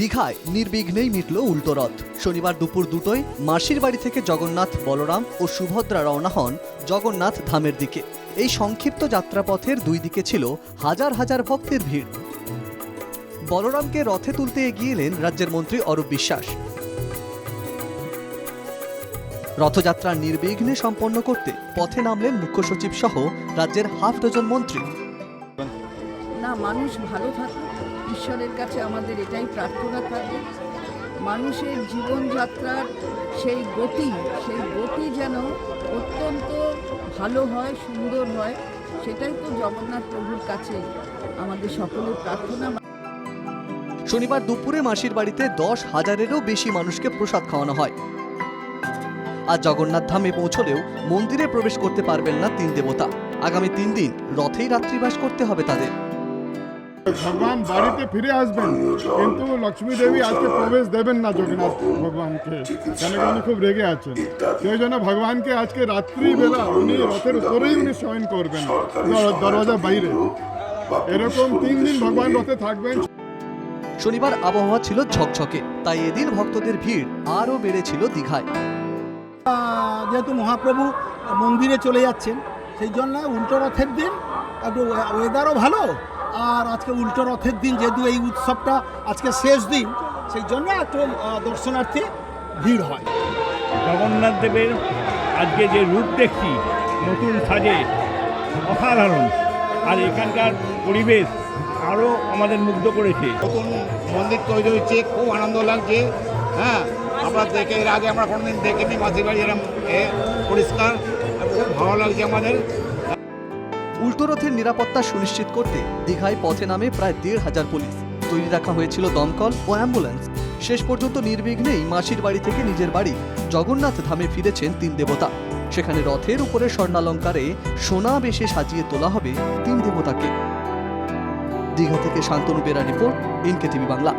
দীঘায় নির্বিঘ্নেই মিটল উল্টো রথ। শনিবার দুপুর দুটোয় মাসির বাড়ি থেকে জগন্নাথ, বলরাম ও সুভদ্রা রওনা হন জগন্নাথ ধামের দিকে। এই সংক্ষিপ্ত যাত্রাপথের দুই দিকে ছিল হাজার হাজার ভক্তের ভিড়। বলরামকে রথে তুলতে এগিয়ে এলেন রাজ্যের মন্ত্রী অরূপ বিশ্বাস। রথযাত্রা নির্বিঘ্নে সম্পন্ন করতে পথে নামলেন মুখ্য সচিব সহ রাজ্যের হাফ ডজন মন্ত্রী। না, মানুষ ভালো থাকুক। ঈশ্বরের কাছে আমাদের এটাই প্রার্থনা থাকবে মানুষের জীবনযাত্রার সেই গতি সেই গতি যেন অত্যন্ত ভালো হয়, সুন্দর হয়, সেটাই তো জগন্নাথ প্রভুর কাছে আমাদের সকলের প্রার্থনা। শনিবার দুপুরে মাসির বাড়িতে দশ হাজারেরও বেশি মানুষকে প্রসাদ খাওয়ানো হয়। আর জগন্নাথ ধামে পৌঁছলেও মন্দিরে প্রবেশ করতে পারবেন না তিন দেবতা। আগামী তিন দিন রথেই রাত্রিবাস করতে হবে তাদের। ভগবান বাড়িতে ফিরে আসবেন কিন্তু লক্ষ্মী দেবী আজকে প্রবেশ দেবেন না জগন্নাথ ভগবানকে। কেন উনি খুব রেগে আছেন? সেই জন্য ভগবানকে আজকে রাত্রিবেলা উনি রথের উপরেই উনি শয়ন করবেন দর- দরওয়াজার বাইরে। এরকম তিন দিন ভগবান রথে থাকবেন। শনিবার আবহাওয়া ছিল ঝকঝকে তাই এদিন ভক্তদের ভিড় আরও বেড়েছিল দীঘায়। যেহেতু মহাপ্রভু মন্দিরে চলে যাচ্ছেন সেই জন্য উল্টো রথের দিন একটু ওয়েদারও ভালো আর আজকে উল্টো রথের দিন যেহেতু এই উৎসবটা আজকে শেষ দিন সেই জন্য একটু আহ, দর্শনার্থী ভিড় হয়। জগন্নাথ দেবের আজকে যে রূপ দেখছি নতুন সাজে অসাধারণ। আর এখানকার পরিবেশ আরও আমাদের মুগ্ধ করেছে। নতুন মন্দির তৈরি হয়েছে খুব আনন্দ লাগছে হ্যাঁ? আমরা দেখে এর আগে আমরা কোনোদিন দেখিনি মাসির বাড়ি এরকম পরিষ্কার খুব ভালো লাগছে আমাদের। উল্টো রথের নিরাপত্তা সুনিশ্চিত করতে দীঘায় পথে নামে প্রায় দেড় হাজার পুলিশ। তৈরি রাখা হয়েছিল দমকল ও অ্যাম্বুলেন্স। শেষ পর্যন্ত নির্বিঘ্নেই মাসির বাড়ি থেকে নিজের বাড়ি জগন্নাথ ধামে ফিরেছেন তিন দেবতা। সেখানে রথের উপরে স্বর্ণালঙ্কারে সোনা বেশে সাজিয়ে তোলা হবে তিন দেবতাকে। দীঘা থেকে শান্তনু বেরা রিপোর্ট ইনকে টিভি বাংলা।